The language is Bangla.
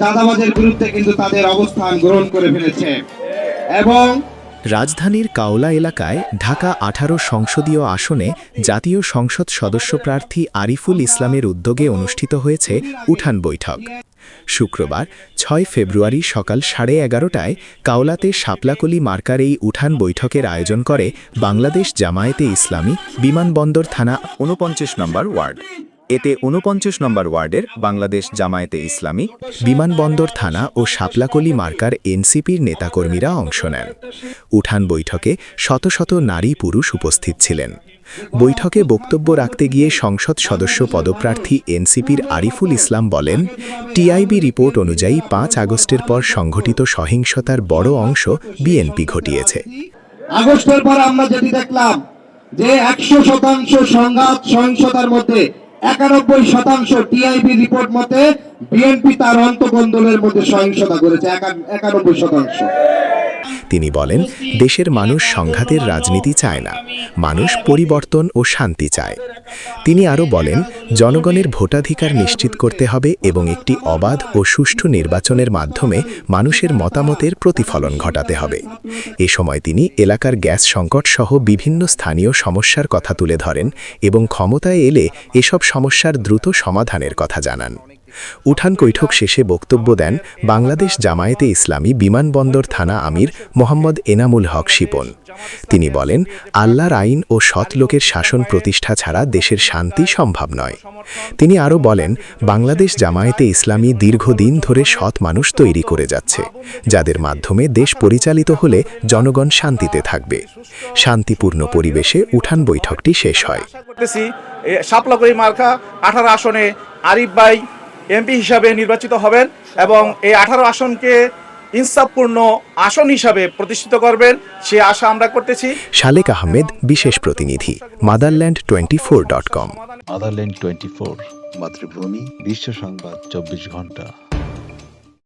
চাঁদাবাজের বিরুদ্ধে কিন্তু তাদের অবস্থান গ্রহণ করে ফেলেছে। এবং রাজধানীর কাওলা এলাকায় ঢাকা আঠারো সংসদীয় আসনে জাতীয় সংসদ সদস্য প্রার্থী আরিফুল ইসলামের উদ্যোগে অনুষ্ঠিত হয়েছে উঠান বৈঠক। শুক্রবার, ছয় ফেব্রুয়ারি সকাল সাড়ে এগারোটায় কাওলাতে শাপলাকলি মার্কার এই উঠান বৈঠকের আয়োজন করে বাংলাদেশ জামায়াতে ইসলামী বিমানবন্দর থানা উনপঞ্চাশ নম্বর ওয়ার্ড। এতে উনপঞ্চাশ নম্বর ওয়ার্ডের বাংলাদেশ জামায়াতে ইসলামী, বিমানবন্দর থানা ও শাপলাকলি মার্কার এনসিপির নেতাকর্মীরা অংশ নেন। উঠান বৈঠকে শত শত নারী পুরুষ উপস্থিত ছিলেন। বৈঠকে বক্তব্য রাখতে গিয়ে সংসদ সদস্য পদপ্রার্থী এনসিপির আরিফুল ইসলাম বলেন, টিআইবি রিপোর্ট অনুযায়ী পাঁচ আগস্টের পর সংঘটিত সহিংসতার বড় অংশ বিএনপি ঘটিয়েছে। আগস্টের পর আমরা যেটি দেখলাম, যে একশো শতাংশ সংঘাত সহিংসতার মধ্যে একানব্বই শতাংশ টিআইবি রিপোর্ট মতে বিএনপি তার অন্তকন্দলের মধ্যে সহিংসতা করেছে একানব্বই শতাংশ। তিনি বলেন, দেশের মানুষ সংঘাতের রাজনীতি চায় না, মানুষ পরিবর্তন ও শান্তি চায়। তিনি আরও বলেন, জনগণের ভোটাধিকার নিশ্চিত করতে হবে এবং একটি অবাধ ও সুষ্ঠু নির্বাচনের মাধ্যমে মানুষের মতামতের প্রতিফলন ঘটাতে হবে। এ সময় তিনি এলাকার গ্যাস সংকট সহ বিভিন্ন স্থানীয় সমস্যার কথা তুলে ধরেন এবং ক্ষমতায় এলে এসব সমস্যার দ্রুত সমাধানের কথা জানান। উঠান কৈঠক শেষে বক্তব্য দেন বাংলাদেশ জামায়াতে ইসলামী বিমানবন্দর থানা আমির মোহাম্মদ এনামুল হক শিপন। তিনি বলেন, আল্লাহর আইন ও সৎ লোকের শাসন প্রতিষ্ঠা ছাড়া দেশের শান্তি সম্ভব নয়। তিনি আরও বলেন, বাংলাদেশ জামায়াতে ইসলামী দীর্ঘদিন ধরে সৎ মানুষ তৈরি করে যাচ্ছে, যাদের মাধ্যমে দেশ পরিচালিত হলে জনগণ শান্তিতে থাকবে। শান্তিপূর্ণ পরিবেশে উঠান বৈঠকটি শেষ হয়। মার্কা আঠারো আসনে আরিফ এমপি হিসাবে নির্বাচিত হবেন এবং এই আঠারো আসনকে ইনসাফপূর্ণ আসন হিসাবে প্রতিষ্ঠিত করবেন সে আশা আমরা করতেছি। শালেক আহমেদ বিশেষ প্রতিনিধি Motherland twenty four dot com Motherland twenty four মাতৃভূমি বিশ্ব সংবাদ চব্বিশ ঘণ্টা